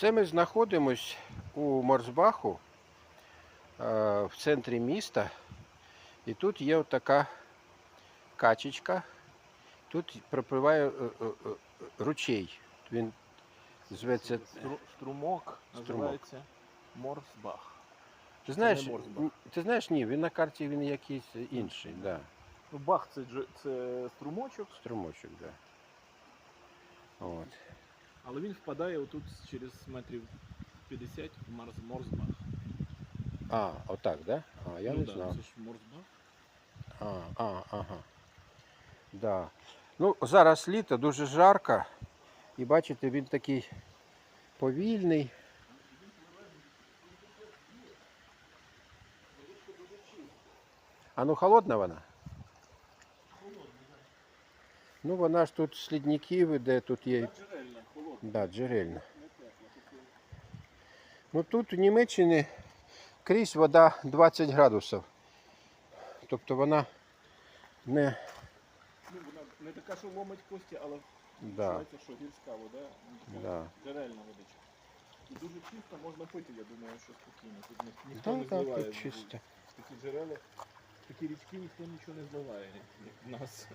Це ми знаходимось у Морсбаху е, в центрі міста. І тут є така качечка. Тут пропливає е, е, ручей. Він зветься. Струмок називається Морсбах. Ти знаєш, ти знаєш, ні, він на карті він якийсь інший, да. Ну, бах це, це струмочок, Струмочок, да. От. Але він впадає отут через метрів 50 в Марс, Морсбах. А, отак, да? А, я ну, не да, знав. Це ж Морсбах. А, а, ага. Да. Ну, зараз літо дуже жарко. І бачите, він такий повільний. А ну холодна вона? Ну, вона ж тут слідників іде, тут є. Да, джерельна. Ну тут в Німеччині крізь вода 20 градусів. Тобто вона не. Ну, вона не така, що ломить кості, але Да, що гірська вода, ну, да. джерельна водичка. І дуже чисто можна пити, я думаю, що спокійно. Тут ніхто Да, не так, зливає. тут чисто. Такі джерела, такі річки ніхто нічого не зливає, як в нас.